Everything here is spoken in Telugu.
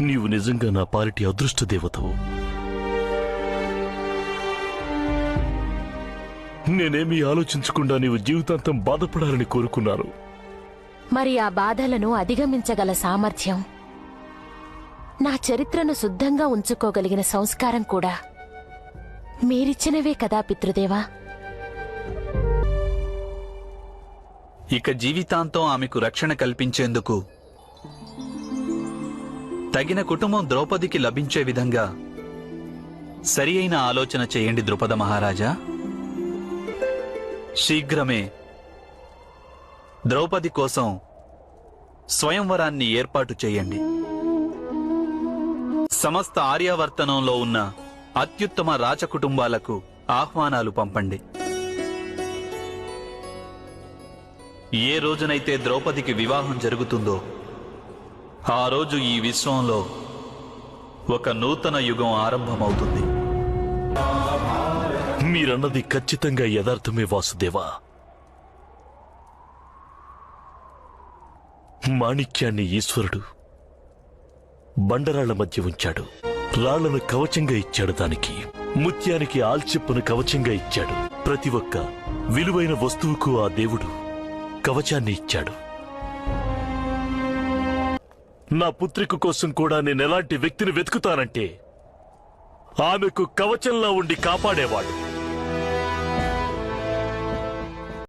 నీవు నిజంగా నా పాలిటి అదృష్ట దేవతవు. నేనేమీ ఆలోచించకుండా నీవు జీవితాంతం బాధపడాలని కోరుకున్నాను. మరి ఆ బాధలను అధిగమించగల సామర్థ్యం? నా చరిత్రను శుద్ధంగా ఉంచుకోగలిగిన సంస్కారం కూడా మీరిచ్చినవే కదా పితృదేవా? ఇక జీవితాంతం ఆమెకు రక్షణ కల్పించేందుకు తగిన కుటుంబం ద్రౌపదికి లభించే విధంగా సరి అయిన ఆలోచన చేయండి ద్రుపద మహారాజా. శీఘ్రమే ద్రౌపది కోసం స్వయంవరాన్ని ఏర్పాటు చేయండి. సమస్త ఆర్యావర్తనంలో ఉన్న అత్యుత్తమ రాజకుటుంబాలకు ఆహ్వానాలు పంపండి. ఏ రోజునైతే ద్రౌపదికి వివాహం జరుగుతుందో ఆ రోజు ఈ విశ్వంలో ఒక నూతన యుగం ఆరంభమవుతుంది. మీరన్నది ఖచ్చితంగా యథార్థమే వాసుదేవా. మాణిక్యాన్ని ఈశ్వరుడు బండరాళ్ళ మధ్య ఉంచాడు. రాళ్ళను కవచంగా ఇచ్చాడు దానికి. ముత్యానికి ఆల్చిప్పను కవచంగా ఇచ్చాడు. ప్రతి ఒక్క విలువైన వస్తువుకు ఆ దేవుడు కవచాన్ని ఇచ్చాడు. నా పుత్రిక కోసం కూడా నేను ఎలాంటి వ్యక్తిని వెతుకుతానంటే ఆమెకు కవచంలా ఉండి కాపాడేవాడు.